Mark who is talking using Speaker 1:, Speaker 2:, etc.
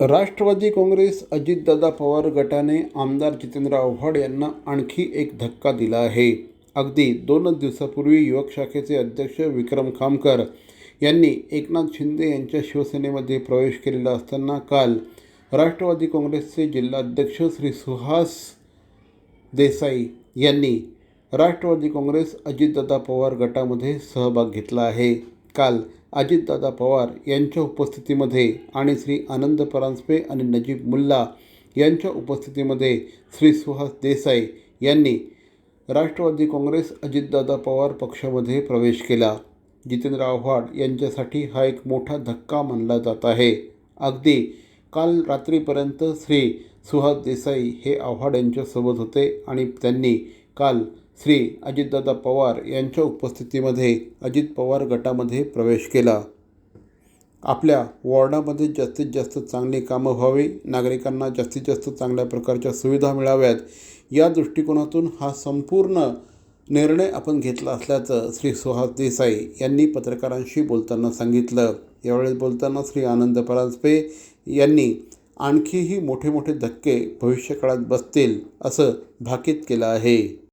Speaker 1: राष्ट्रवादी काँग्रेस अजितदादा पवार गटाने आमदार जितेंद्र आव्हाड यांना आणखी एक धक्का दिला आहे. अगदी दोनच दिवसापूर्वी युवक शाखेचे अध्यक्ष विक्रम खामकर यांनी एकनाथ शिंदे यांच्या शिवसेनेमध्ये प्रवेश केलेला असताना काल राष्ट्रवादी काँग्रेसचे जिल्हाध्यक्ष श्री सुहास देसाई यांनी राष्ट्रवादी काँग्रेस अजितदादा पवार गटामध्ये सहभाग घेतला आहे. काल अजितदादा पवार यांच्या उपस्थितीमध्ये आणि श्री आनंद परांजपे आणि नजीब मुल्ला यांच्या उपस्थितीमध्ये श्री सुहास देसाई यांनी राष्ट्रवादी काँग्रेस अजितदादा पवार पक्षामध्ये प्रवेश केला. जितेंद्र आव्हाड यांच्यासाठी हा एक मोठा धक्का मानला जात आहे. अगदी काल रात्रीपर्यंत श्री सुहास देसाई हे आव्हाड यांच्यासोबत होते आणि त्यांनी काल श्री अजितदादा पवार यांच्या उपस्थितीमध्ये अजित पवार गटामध्ये प्रवेश केला. आपल्या वॉर्डामध्ये जास्तीत जास्त चांगली कामं व्हावी नागरिकांना जास्तीत जास्त चांगल्या प्रकारच्या सुविधा मिळाव्यात या दृष्टिकोनातून हा संपूर्ण निर्णय आपण घेतला असल्याचं श्री सुहास देसाई यांनी पत्रकारांशी बोलताना सांगितलं. यावेळेस बोलताना श्री आनंद परांजपे यांनी आणखीही मोठे मोठे धक्के भविष्यकाळात बसतील असं भाकीत केलं आहे.